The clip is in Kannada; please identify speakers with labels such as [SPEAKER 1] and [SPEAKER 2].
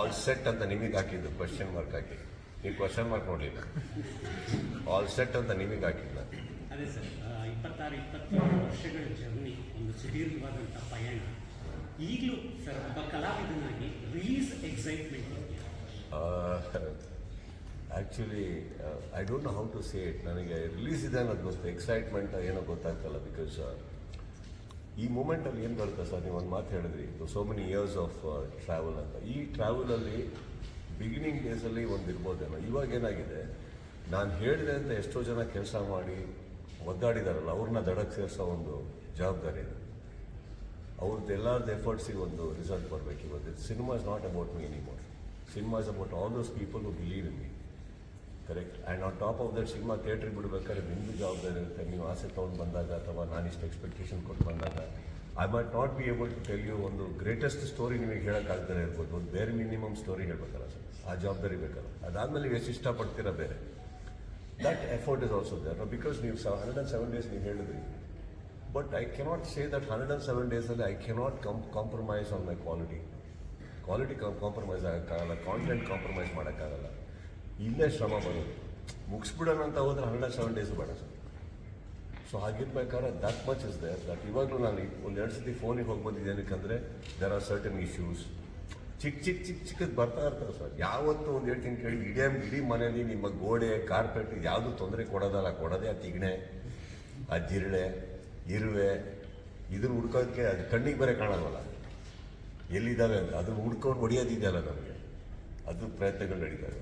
[SPEAKER 1] ಆಲ್ ಸೆಟ್ ಅಂತ ನಿಮಗೆ ಹಾಕಿದ್ದು ಕ್ವಶನ್ ಮಾರ್ಕ್ ಹಾಕಿ. ನೀವು ಕ್ವಶನ್ ಮಾರ್ಕ್ ನೋಡಲಿಲ್ಲ. ಆಲ್ ಸೆಟ್ ಅಂತ ನಿಮಗೆ ಹಾಕಿದ್ದ
[SPEAKER 2] ಅದೇ ಸರ್ ಇಪ್ಪತ್ತಾರು ಇಪ್ಪತ್ತೇಳು ವರ್ಷಗಳ ಜರ್ನಿ ಒಂದು ಸುದೀರ್ಘವಾದಂಥ ಪಯಣ. ಈಗಲೂ ಸರ್ ಒಬ್ಬ ಕಲಾವಿದನಾಗಿ release excitement
[SPEAKER 1] actually I don't know how to say it ನನಗೆ ರಿಲೀಸ್ ಇದೆ ಅನ್ನೋದು ಗೊತ್ತು ಎಕ್ಸೈಟ್ಮೆಂಟ್ ಏನೋ ಗೊತ್ತಾಗ್ತಲ್ಲ ಬಿಕಾಸ್ ಈ ಮೂಮೆಂಟಲ್ಲಿ ಏನು ಬರುತ್ತೆ ಸರ್? ನೀವು ಒಂದು ಮಾತು ಹೇಳಿದ್ರಿ so many years of travel ಅಂತ. ಈ ಟ್ರಾವೆಲಲ್ಲಿ ಬಿಗಿನಿಂಗ್ ಡೇಸಲ್ಲಿ ಒಂದು ಇರ್ಬೋದೇನೋ. ಇವಾಗ ಏನಾಗಿದೆ, ನಾನು ಹೇಳಿದೆ ಅಂತ ಎಷ್ಟೋ ಜನ ಕೆಲಸ ಮಾಡಿ ಒದ್ದಾಡಿದಾರಲ್ಲ, ಅವ್ರನ್ನ ದಡಕ್ಕೆ ಸೇರಿಸೋ ಒಂದು ಜವಾಬ್ದಾರಿ ಇದೆ. ಅವ್ರದ್ದು ಎಲ್ಲರದ್ದು ಎಫರ್ಟ್ಸಿಗೆ ಒಂದು ರಿಸಲ್ಟ್ ಬರಬೇಕು ಇವತ್ತು cinema is not about me anymore cinema is about all those people who believe in me correct and on top of that cinema ಥಿಯೇಟ್ರಿಗೆ ಬಿಡಬೇಕಾದ್ರೆ ನಿಮ್ಮದು ಜವಾಬ್ದಾರಿ ಇರುತ್ತೆ. ನೀವು ಆಸೆ ತೊಗೊಂಡು ಬಂದಾಗ ಅಥವಾ ನಾನಿಷ್ಟು ಎಕ್ಸ್ಪೆಕ್ಟೇಷನ್ ಕೊಟ್ಟು ಬಂದಾಗ. I might not be able to tell you ಒಂದು ಗ್ರೇಟೆಸ್ಟ್ ಸ್ಟೋರಿ ನಿಮಗೆ ಹೇಳೋಕ್ಕಾಗ್ತಾರೆ ಇರ್ಬೋದು. ಒಂದು ಬೇರೆ ಮಿನಿಮಮ್ ಸ್ಟೋರಿ ಹೇಳ್ಬೇಕಲ್ಲ ಸರ್. ಆ ಜವಾಬ್ದಾರಿ ಬೇಕಲ್ಲ. ಅದಾದಮೇಲೆ ಎಷ್ಟು ಇಷ್ಟಪಡ್ತೀರ ಬೇರೆ? That effort is also there because ನೀವು ಹಂಡ್ರೆಡ್ ಆ್ಯಂಡ್ ಸೆವೆನ್ ಡೇಸ್ ನೀವು ಹೇಳಿದ್ರಿ. But I cannot say that hundred and seven ಡೇಸಲ್ಲಿ I cannot come compromise on my quality quality compromise ಆಗೋಕ್ಕಾಗಲ್ಲ. Content compromise ಮಾಡೋಕ್ಕಾಗಲ್ಲ. ಇಲ್ಲೇ ಶ್ರಮ ಬರೋದು ಮುಗಿಸ್ಬಿಡೋಣ ಅಂತ ಹೋದ್ರೆ ಹಂಡ್ರೆಡ್ ಸೆವೆನ್ ಡೇಸ್ ಬೇಡ sir. So ಹಾಗಿರ್ಬೇಕಾದ್ರೆ that much is there that ಇವಾಗಲೂ ನಾನು ಒಂದು ಎರಡು ಸತಿ ಫೋನಿಗೆ ಹೋಗಿ ಬಂದಿದ್ದೆ ಏನಕ್ಕಂದರೆ ದೆರ್ ಆರ್ ಸರ್ಟನ್ ಇಶ್ಯೂಸ್ ಚಿಕ್ಕ ಚಿಕ್ಕ ಚಿಕ್ಕ ಚಿಕ್ಕದು ಬರ್ತಾ ಇರ್ತಾರೆ ಸರ್. ಯಾವತ್ತೂ ಒಂದು ಹೇಳ್ತೀನಿ ಕೇಳಿ, ಇಡೀ ಇಡೀ ಮನೇಲಿ ನಿಮ್ಮ ಗೋಡೆ ಕಾರ್ಪೆಟ್ ಯಾವುದು ತೊಂದರೆ ಕೊಡೋದಲ್ಲ, ಕೊಡೋದೇ ಆ ತಿಗಣೆ, ಆ ಜಿರಳೆ, ಇರುವೆ ಇದನ್ನ ಹುಡ್ಕೋದಕ್ಕೆ ಅದು ಕಣ್ಣಿಗೆ ಬೇರೆ ಕಾಣಲ್ವಲ್ಲ. ಎಲ್ಲಿದ್ದಾವೆ ಅಂತ. ಅದನ್ನು ಹುಡ್ಕೊಂಡು ಹೊಡಿಯೋದಿದೆಯಲ್ಲ ನಮಗೆ. ಅದು ಪ್ರಯತ್ನಗಳು ನಡೀತವೆ